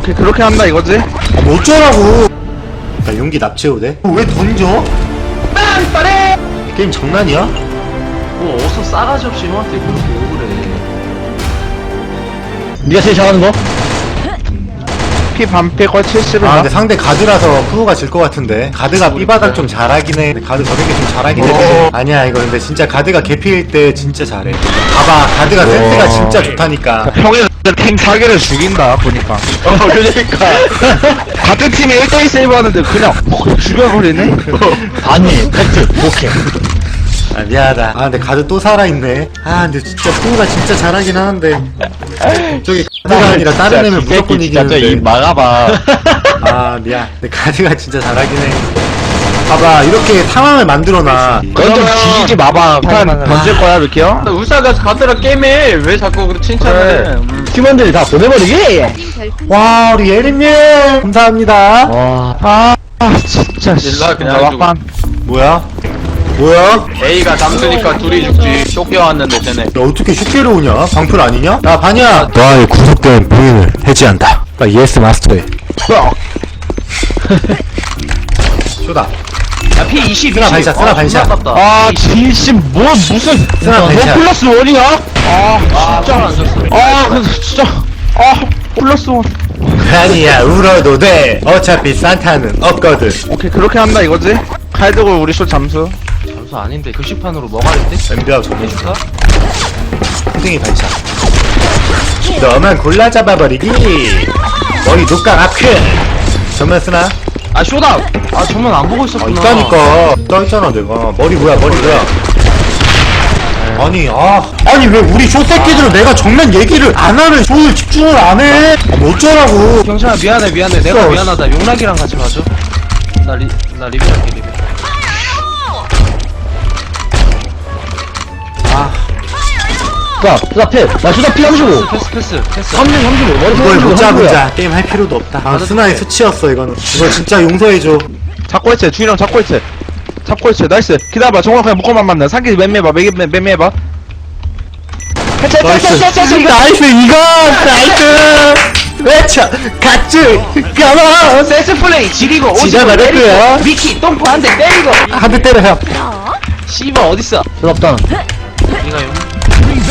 오케이 그렇게 한다 이거지? 아, 뭐 어쩌라고 나 용기 납치해도 돼? 왜 던져? 게임 장난이야? 뭐 어서 싸가지 없이 형한테 그렇게 욕을 해. 네가 제일 잘하는 거? 피 반패 거 70을 아 근데 상대 가드라서 프로가 질 것 같은데 가드가 삐바닥 좀 잘하긴 해 근데 가드 저렇게 좀 잘하긴 해 아니야 이거 근데 진짜 가드가 개피일 때 진짜 잘해 봐봐 가드가 센스가 진짜 좋다니까 형이 탱 사기를 죽인다 보니까. 어 그러니까. 같은 팀에 1대1 세이브 하는데 그냥 퍽 죽여버리네? 아니 팩트 오케이. 아 미안하다. 아 근데 가드 또 살아있네. 아 근데 진짜 프로가 진짜 잘하긴 하는데. 저기 가드가 아니라 다른 애면 무조건 진짜 이 이기는데. 막아봐. 아 미안. 근데 가드가 진짜 잘하긴 해 봐봐 이렇게 상황을 만들어놔 넌좀 뒤지지 마봐 판 던질 거야 이렇게 요 울사가 가더라 게임에 왜 자꾸 그렇게 칭찬을 해? 음. 팀원들이 다 보내버리기 와 우리 예린님 감사합니다 와 아, 아 진짜 일라 그냥 야, 해주고. 막판 뭐야? 뭐야? A가 잠수니까 둘이 죽지. 쇼껴왔는데 쟤네. 야 어떻게 쉽게로 오냐? 방풀 아니냐? 야 반야 너의 구속된 봉인을 해지한다 나 예스 마스터해 쇼다 야 P 20, 쓰나 반샷, 쓰나 반샷. 아 진심 뭐 무슨 쓰나 뭐 반샷. 플러스 원이야? 아 진짜 안 줬어. 아 근데 진짜 아 플러스 원 아니야 울어도 돼 어차피 산타는 없거든 오케이 그렇게 한다 이거지? 칼드골 우리 숏 잠수 잠수 아닌데 급식판으로 뭐가 됐대? 엠비아 전문 해줄까? 땡이 반샷 너만 골라 잡아버리기 머리 녹각 아크 전면 쓰나? 아 쇼다. 아 정말 안 보고 아 있었구나. 있다니까 떠있잖아 내가 머리 뭐야 머리 뭐야 아니 아 아니 왜 우리 쇼 새끼들은 내가 정면 얘기를 안 하면 쇼를 집중을 안 해 아, 뭐 어쩌라고 경찰아 미안해 미안해 내가 어. 미안하다 용락이랑 같이 가죠. 나 리, 나 리뷰할게 리뷰. 자, 자, 필. 나 슈다 피 35. 패스 패스 패스. 30, 35. 머리 이걸 못 35, 35 야. 잡으자. 게임 할 필요도 없다. 아 스나의 수치였어 이거는. 이거 진짜 용서해줘. 잡고 있지 주인형 잡고 있지 잡고 있지 나이스. 기다려봐. 그냥 묶어만 만나. 상기 맴매봐. 맴매봐. 나이스. 나이스 이거! 나이스! 외쳐? 같이 가만 세스 플레이 지리고 지가 말했고요 미키 똥포 한 대 때리고. 한대 때려 형 씨발 어딨어? 수납단. 니가 용.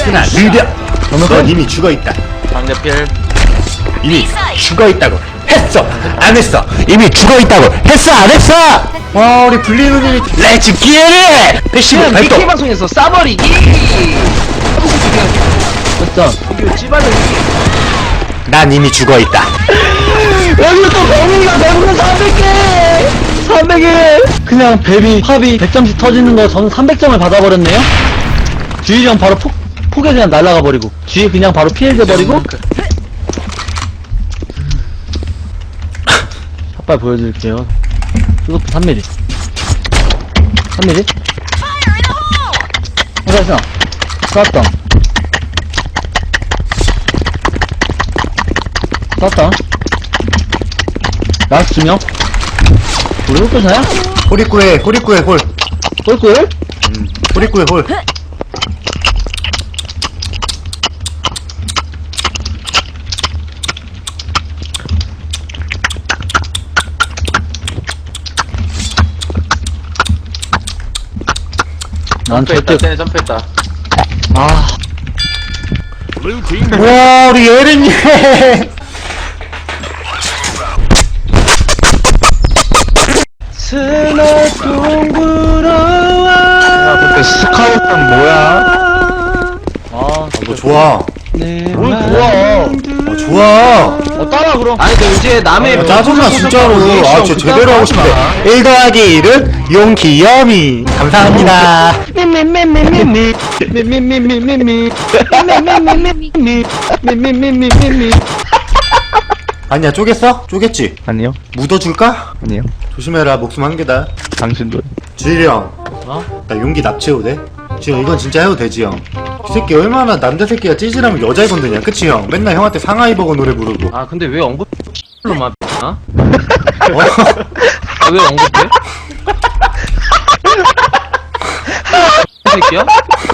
스나 느려 넌 이미 죽어 있다 상대필. 이미 죽어 있다고 했어 안 했어 이미 죽어 있다고 했어 안 했어 와 우리 블리누님이 레츠 기회를 패시브 지금 미키 발동 방송에서 싸버리기. 일단. 이거 찌발리기. 난 이미 죽어 있다 여기 또 범위가 대부분 300개! 300개! 그냥 뱀이 합이 100점씩 터지는 거 저는 300점을 받아버렸네요? 주의정 바로 폭, 폭에 그냥 날아가 버리고. 주의 그냥 바로 피해져 버리고. 샷발 보여드릴게요. 수도프 3mm. 3mm? 해가시나? 쐈다. 쐈다. 나이스 두 명. 우리 홀끝이야? 호리꾸에 호리꾸에 홀 홀끝? 호리꾸에 홀 난 절대, 쟤네 점프했다. 아, 와 우리 예린님 스나 동굴어 야 근데 스카우트는 뭐야? 아, 뭐 좋아. 뭘 좋아. 어 좋아. 어, 따라, 그럼. 아니 근데 이제 남의 아, 짜증나 진짜로. 아 진짜 제대로 하고 싶은데. 1 더하기 1은 용기염이 감사합니다 미미미미미미. 미미미미미미. 미미미미미미. 미미미미미미. 아니야 쪼겠어? 쪼겠지? 아니요 묻어줄까? 아니요 조심해라 목숨 한 개다 당신도 주일이 형, 어? 나 용기 납치해도 돼? 지금 이건 진짜 해도 되지 형? 이 새끼 얼마나 남자 새끼가 찌질하면 여자애 건드냐 그치 형? 맨날 형한테 상하이 버거 노래 부르고 아 근데 왜 언급 로만 어? 어? 아, 왜 언급해? 새끼야?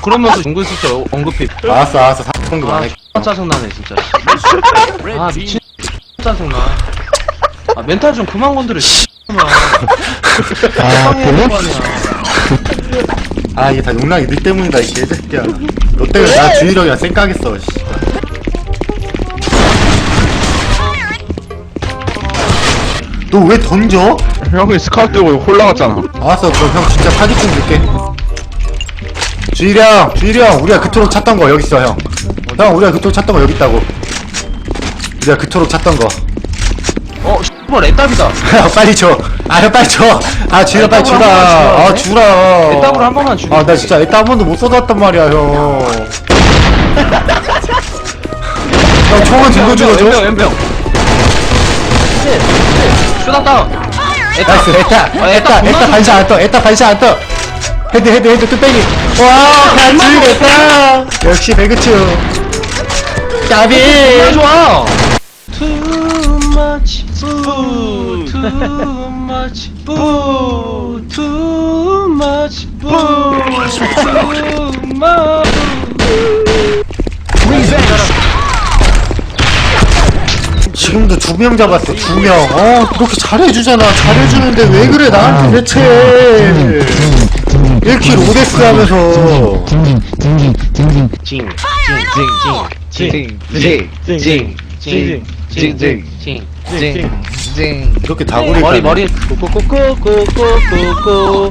그러면서 은근슬쩍 언급해 알았어 알았어 사건급 아 X 짜증나네 진짜 아 미친 짜증나. 아, 멘탈 좀 그만 건드려, 씨. 아, 보면? 아 이게 다 용락이 너 때문이다 이 개새끼야 너 때문에 나 주일형이랑 쌩까겠어 씨. 너 왜 던져? 형이 스카우트 들고 홀라갔잖아 알았어 그럼 형 진짜 사기꾼 줄게 주일형 주일형 우리가 그토록 찾던 거 여기 있어 형 형 우리가 그토록 찾던 거 여기 있다고 우리가 그토록 찾던 거 어, 씨발, 애답이다. 야, 빨리 줘. 아, 형 빨리 줘. 아, 주라 빨리 주라. 아, 주라. 애답으로 한 번만 주게. 아, 나 진짜 애답 한 번도 못 쏟았단 말이야, 형. 형, 총은 들고 죽어줘. 왼병, 왼병. 쇼다 다운. 나이스, 애답. 아, 애답, 애답 반샷 안 떠. 애답 반샷 안 떠. 헤드, 헤드, 헤드, 뚝배기. 와, 반주일 애답. 역시 배그츠. 까비. 정말 좋아. Too much, boo, too much, boo, too much, boo, too much. 지금도 두 명 잡았어, 두 명. 어, 그렇게 잘해주잖아. 잘해주는데 왜 그래, 나한테 대체. 1킬 5데스 하면서. 징, 징, 징, 징, 징, 징, 징, 징, 징, 징, 징, 징, 징. 이렇게 다구리 머리 머리 꼬꼬꼬꼬꼬꼬꼬 꼬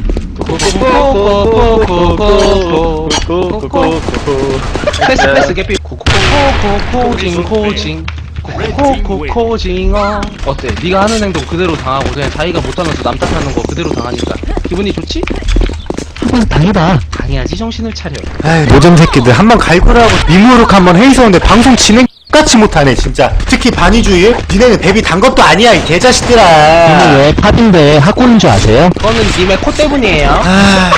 꼬꼬꼬꼬꼬꼬꼬꼬꼬 패스 패스 개피 코코코코코징 코징 코코코코징어 어때? 네가 하는 행동 그대로 당하고 그냥 자기가 못하면서 남 탓하는 거 그대로 당하니까 기분이 좋지? 한번 당해봐. 당해야지 정신을 차려. 아이 노점 새끼들. 한 번 갈거라고. 미모록 한번 해있었는데 방송 진행 같이 못하네 진짜. 특히 반이주의 니네는 데뷔 단 것도 아니야 이 개자식들아. 왜 팝인데 학고인 줄 아세요? 그거는 님의 코 때문이에요. 아.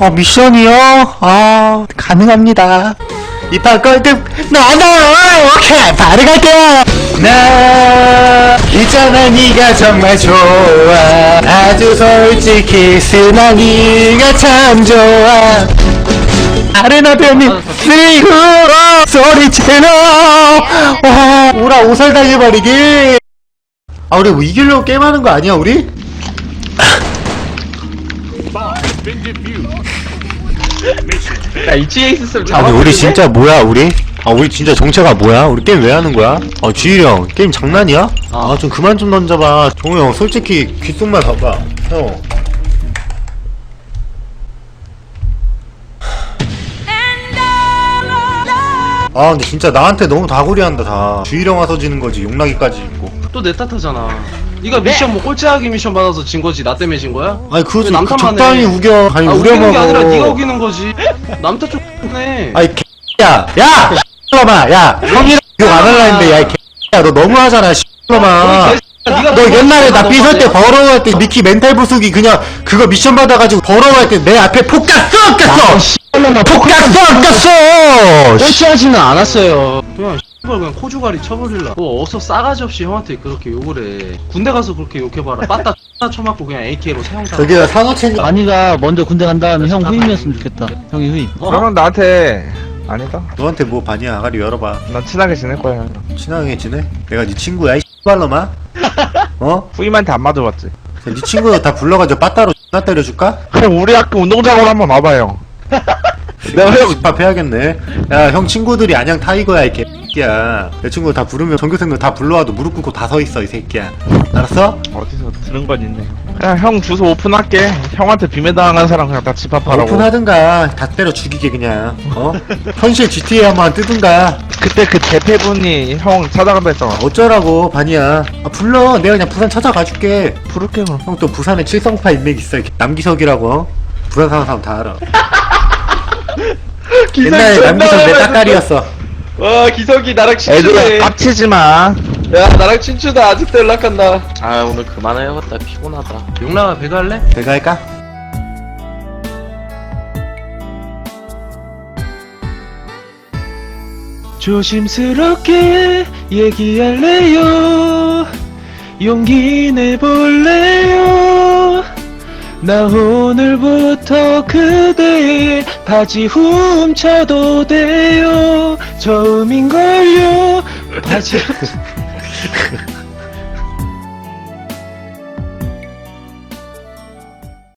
어, 미션이요? 아, 가능합니다. 이판 꼴등, 나나! 오케이, 바로 갈게요! 나, 있잖아, 니가 정말 좋아. 아주 솔직히, 쓰나 니가 참 좋아. 아레나 변님, 스리후로 소리치러! 와, 오라 오살 당해버리기! 아, 우리 뭐 이기려고 게임하는 거 아니야, 우리? 야 이치에 있었으면 아니 우리 진짜 뭐야 우리? 아 우리 진짜 정체가 뭐야? 우리 게임 왜 하는 거야? 아 주일이 형 게임 장난이야? 아 좀 그만 좀 던져봐 종우 형 솔직히 귓속말 봐봐 형 아 근데 진짜 나한테 너무 다구리한다 다 주일이 형 와서 지는 거지 용락이까지 있고 또 내 탓하잖아. 네가 미션 뭐 꼴찌하기 미션 받아서 진 거지. 나 때문에 진 거야? 아니 그거 왜좀 남탓만 적당히 해? 우겨 아니 아, 우려먹어 우기는 게 아니라 네가 우기는 거지. 남탓 좀 해. 아이 개야 야 씨발놈아 야 형이랑 욕 안 할라 했는데 야이 개야 너 너무하잖아 씨발놈아 네가 너 옛날에 나 삐설 때 버러워할 때 미키 멘탈 부수기 그냥 그거 미션 받아가지고 버러워할 때 내 앞에 폭 깠어 깠어 깠어 깠어 꼴찌하지는 않았어요. 그냥 씨발 그냥 코주가리 쳐버릴라. 뭐 어서 싸가지 없이 형한테 그렇게 욕을 해. 군대 가서 그렇게 욕해봐라. 빠따 X나 쳐맞고 그냥 AK로 사형당. 저기가 산호체니 만이가 먼저 군대 간 다음에 형 후임이었으면 좋겠다. 형이 후임. 그러면 나한테 아니다 너한테 뭐 반이야 아가리 열어봐 난 친하게 지낼 거야 친하게 지내? 내가 네 친구야 이 씨발놈아 어? 후임한테 안 맞아봤지 네 친구 다 불러가지고 빠따로 X나 때려줄까? 그럼 우리 학교 운동장으로 한번 와봐요 내가 형 집합 해야겠네. 야, 형 친구들이 안녕 타이거야, 이 개새끼야. 내 친구 다 부르면 전교생들 다 불러와도 무릎 꿇고 다 서 있어, 이 새끼야. 알았어? 어디서 들은 건 있네 그냥 형 주소 오픈할게 형한테 비매당한 사람 그냥 다 집합하라고 오픈하든가, 다 때려 죽이게 그냥. 어? 현실 GTA 한번 뜨든가. 그때 그 대패분이 형 찾아간다 했잖아 어쩌라고, 반이야. 아, 불러. 내가 그냥 부산 찾아가 줄게. 부를게 그럼 형 또 부산에 칠성파 인맥 있어. 이렇게 남기석이라고. 어? 부산 사는 사람 다 알아. 옛날에 남기석 내 따까리였어. 와 기석이 나랑 애들아 깝치지 마 야 나랑 친추다 아직도 연락한다. 아 오늘 그만해야겠다 피곤하다. 용락아 배가 할래? 내가 할까? 조심스럽게 얘기할래요 용기 내볼래요 나 오늘부터 그대의 바지 훔쳐도 돼요. 처음인걸요. 바지